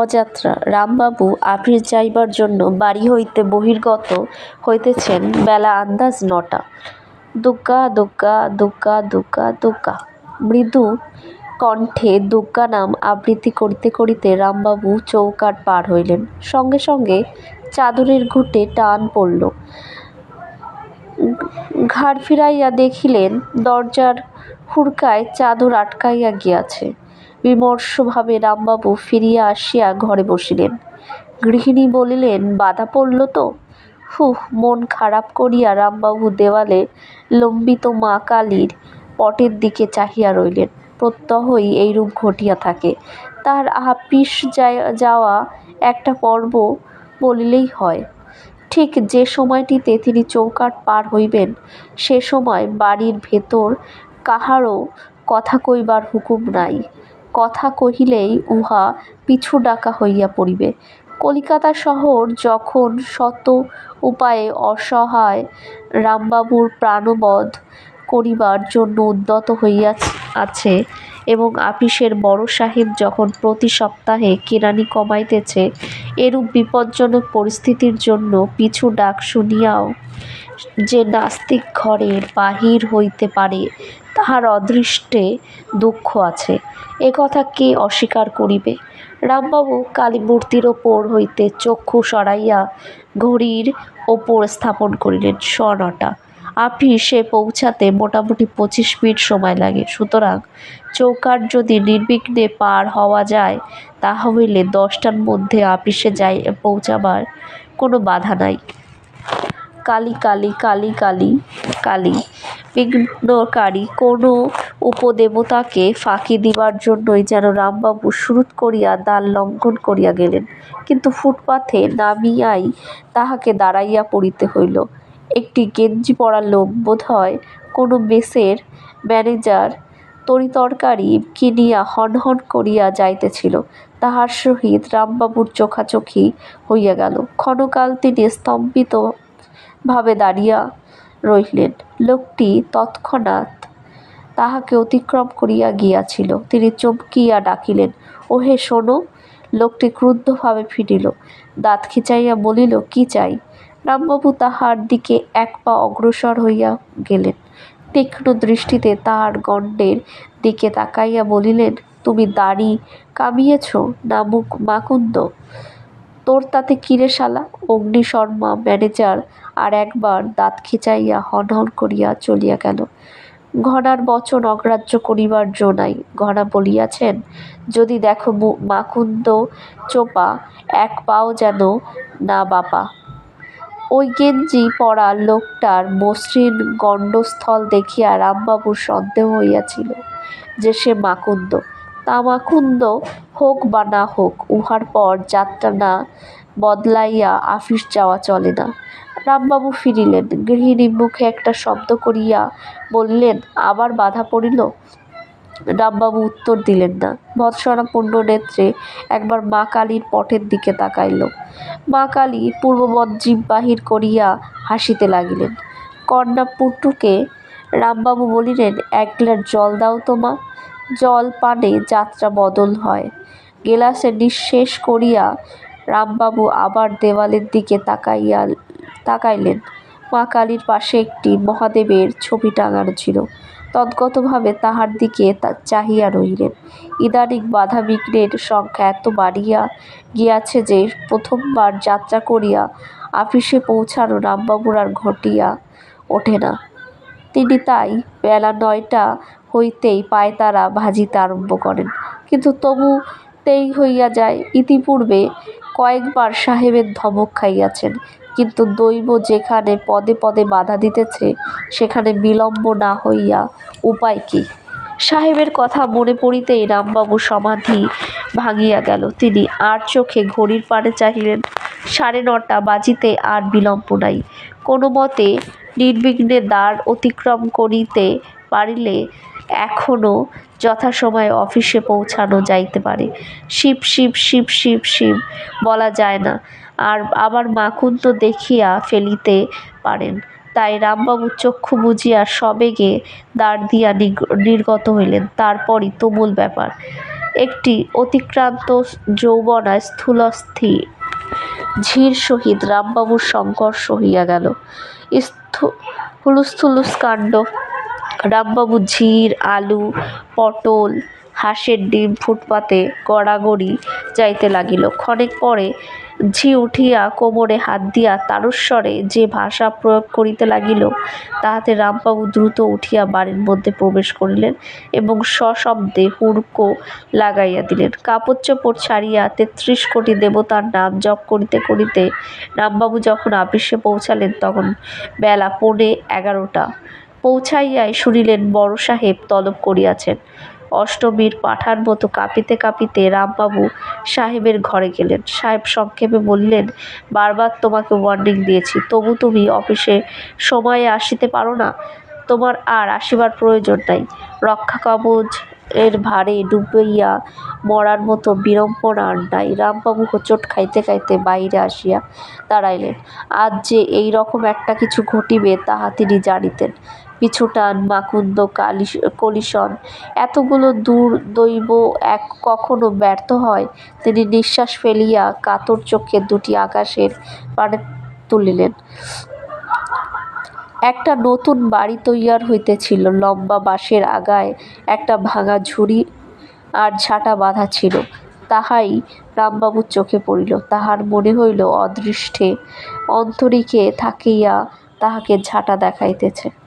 অযাত্রা, রামবাবু আপিস যাইবার জন্য বাড়ি হইতে বহির্গত হইতেছেন বেলা আন্দাজ নটা। দুগ্গা দুগ্গা দুগ্গা দুগ্গা দুগ্গা মৃদু কণ্ঠে দুগ্গা নাম আবৃত্তি করিতে করিতে রামবাবু চৌকাঠ পার হইলেন। সঙ্গে সঙ্গে চাদরের ঘুঁটে টান পড়ল। ঘাড় ফিরাইয়া দেখিলেন, দরজার হুড়কায় চাদর আটকাইয়া গিয়াছে। বিমর্ষভাবে রামবাবু ফিরিয়া আসিয়া ঘরে বসিলেন। গৃহিণী বলিলেন, বাধা পড়ল তো? হুহ, মন খারাপ করিয়া রামবাবু দেওয়ালে লম্বিত মা কালীর পটের দিকে চাহিয়া রইলেন। প্রত্যহই এইরূপ ঘটিয়া থাকে। তাহার আপিস যাওয়া একটা পর্ব বলিলেই হয়। ঠিক যে সময়টিতে তিনি চৌকাঠ পার হইবেন, সে সময় বাড়ির ভেতর কাহারও কথা কইবার হুকুম নাই। কথা কহিলেই উহা পিছু ডাকা হইয়া পড়িবে। কলিকাতা শহর যখন শত উপায়ে অসহায় রামবাবুর প্রাণবধ করিবার জন্য উদ্যত হইয়া আছে এবং আপিসের বড় সাহেব যখন প্রতি সপ্তাহে কেরানি কমাইতেছে, এরূপ বিপজ্জনক পরিস্থিতির জন্য পিছু ডাক শুনিয়াও যে নাস্তিক ঘরের বাহির হইতে পারে তাহার অদৃষ্টে দুঃখ আছে। এ কথা কে অস্বীকার করিবে? রামবাবু কালীমূর্তির ওপর হইতে চক্ষু সরাইয়া ঘড়ির ওপর স্থাপন করিলেন স নটা আপিসে পৌঁছাতে মোটামুটি পঁচিশ মিনিট সময় লাগে। সুতরাং চৌকাঠ যদি নির্বিঘ্নে পার হওয়া যায় তাহা হইলে দশটার মধ্যে আপিসে যাই পৌঁছাবার কোনো বাধা নাই। কালী কালী কালী কালী কালী। বিঘ্নকারী কোনো উপদেবতাকে ফাঁকি দিবার জন্যই যেন রামবাবু শুরুৎ করিয়া দ্বার লঙ্ঘন করিয়া গেলেন। কিন্তু ফুটপাথে নামিয়াই তাহাকে দাঁড়াইয়া পড়িতে হইল। একটি গেঞ্জি পরা লোক বোধ হয় কোনো মেসের ম্যানেজার তরিতরকারি কিনিয়া হনহন করিয়া যাইতেছিল। তাহার সহিত রামবাবুর চোখাচোখি হইয়া গেল। ক্ষণকাল তিনি স্তম্ভিত ভাবে দাঁড়াইয়া রহিলেন। লোকটি তৎক্ষণাৎ তাহাকে অতিক্রম করিয়া গিয়াছিল। তিনি চমকিয়া ডাকিলেন, ওহে, শোনো। লোকটি ক্রুদ্ধভাবে ফিরিল। দাঁত খিচাইয়া বলিল, কি চাই? রামবাবু তাহার দিকে এক পা অগ্রসর হইয়া গেলেন। তীক্ষ্ণ দৃষ্টিতে তাহার গণ্ডের দিকে তাকাইয়া বলিলেন, তুমি দাড়ি কামিয়েছ না মুখ মাকুন্দ তোর তাতে কিরে শালা? অগ্নিশর্মা ম্যানেজার আর একবার দাঁত খিচাইয়া হনহন করিয়া চলিয়া গেল। ঘনার বচন অগ্রাহ্য করিবার জো নাই। ঘনা বলিয়াছেন, যদি দেখো মাকুন্দ চোপা, এক পাও যেন না বাপা। ওই গেঞ্জি পরা লোকটার মসৃণ গণ্ডস্থল দেখিয়া রামবাবুর সন্দেহ হইয়াছিল যে সে মাকুন্দ। তা মাকুন্দ হোক বা না হোক, উহার পর যাত্রা না বদলাইয়া আফিস যাওয়া চলে না। রামবাবু ফিরিলেন, গৃহিণী মুখে একটা শব্দ করিয়া বলিলেন, আবার বাধা পড়িল? রামবাবু উত্তর দিলেন না। ভৎসনাপূর্ণ নেত্রে একবার মা কালীর পটের দিকে তাকাইল। মা কালী পূর্ববৎ জীব বাহির করিয়া হাসিতে লাগিলেন। কন্যা পুটুকে রামবাবু বলিলেন, এক গ্লাস জল দাও তো মা। জল পানে যাত্রা বদল হয়। গেলাসে নিঃশেষ করিয়া রামবাবু আবার দেওয়ালের দিকে তাকাইয়া, তাকাইলেন। মা কালীর পাশে একটি মহাদেবের ছবি টাঙানো ছিল। তদ্গতভাবে তাহার দিকে চাহিয়া রহিলেন। ইদানীং বাধা বিঘ্নের সংখ্যা এত বাড়িয়া গিয়াছে যে প্রথমবার যাত্রা করিয়া আপিসে পৌঁছানো রামবাবুর আর ঘটিয়া ওঠে না। তিনি তাই বেলা নয়টা হইতেই পায় পায়তারা ভাজিতে আরম্ভ করেন। কিন্তু তবু তেই হইয়া যায়। ইতিপূর্বে কয়েকবার সাহেবের ধমক খাইয়াছেন। কিন্তু দৈব যেখানে পদে পদে বাধা দিতেছে, সেখানে বিলম্ব না হইয়া উপায় কী? সাহেবের কথা মনে পড়িতেই রামবাবু সমাধি ভাঙিয়া গেল। তিনি আর চোখে ঘড়ির পানে চাহিলেন। সাড়ে নটা বাজিতে আর বিলম্ব নাই। কোনো মতে নির্বিঘ্নে দ্বার অতিক্রম করিতে পারিলে এখনও যথাসময়ে অফিসে পৌঁছানো যাইতে পারে। শিব শিব শিব শিব শিব, বলা যায় না। আর আবার মাকুন্দ দেখিয়া ফেলিতে পারেন। তাই রামবাবু চক্ষু বুঝিয়া সবেগে দাঁড় দিয়া নির্গত হইলেন। তারপরই তুমুল ব্যাপার। একটি অতিক্রান্ত যৌবনা স্থূলস্থি ঝির সহিত রামবাবুর সংঘর্ষ হইয়া গেল। স্থূ- হুলুস্থুলুস কাণ্ড রামবাবু ঝির আলু, পটল, হাঁসের ডিম ফুটপাতে গড়াগড়ি যাইতে লাগিল। ক্ষণেক পরে ঝি উঠিয়া কোমরে হাত দিয়া তারস্বরে যে ভাষা প্রয়োগ করিতে লাগিল, তাহাতে রামবাবু দ্রুত উঠিয়া বাড়ির মধ্যে প্রবেশ করিলেন এবং সশব্দে হুড়কো লাগাইয়া দিলেন। কাপড় চোপড় ছাড়িয়া তেত্রিশ কোটি দেবতার নাম জপ করিতে করিতে রামবাবু যখন আপিসে পৌঁছালেন, তখন বেলা পৌনে এগারোটা। পৌঁছাইয়াই শুনিলেন বড় সাহেব তলব করিয়াছেন। অষ্টমীর পাঠার মতো কাঁপিতে কাঁপিতে রামবাবু সাহেবের ঘরে গেলেন। সাহেব সংক্ষেপে বললেন, বারবার তোমাকে ওয়ার্নিং দিয়েছি। তবু তুমি অফিসে সময়ে আসিতে পারো না। তোমার আর আসিবার প্রয়োজন নাই। রক্ষা কবচ এর ভারে ডুবাইয়া মরার মতো বিড়ম্বনা আর নাই। রামবাবু হোঁচট খাইতে খাইতে বাইরে আসিয়া দাঁড়াইলেন। আজ যে এই রকম একটা কিছু ঘটিবে, তাহা তিনি জানিতেন। পিছুটান মাকুন্দ কালিশ কলিশন এতগুলো দূর দৈব এক কখনো ব্যর্থ হয়। তিনি নিঃশ্বাস ফেলিয়া কাতর চোখে দুটি আকাশের পানে তুলিলেন। একটা নতুন বাড়ি তৈয়ার হইতেছিল লম্বা বাঁশের আগায়, একটা ভাঙা ঝুড়ি আর ঝাঁটা বাঁধা ছিল। তাহাই রামবাবুর চোখে পড়িল। তাহার মনে হইল অদৃষ্টে অন্তরীকে থাকিয়া তাহাকে ঝাঁটা দেখাইতেছে।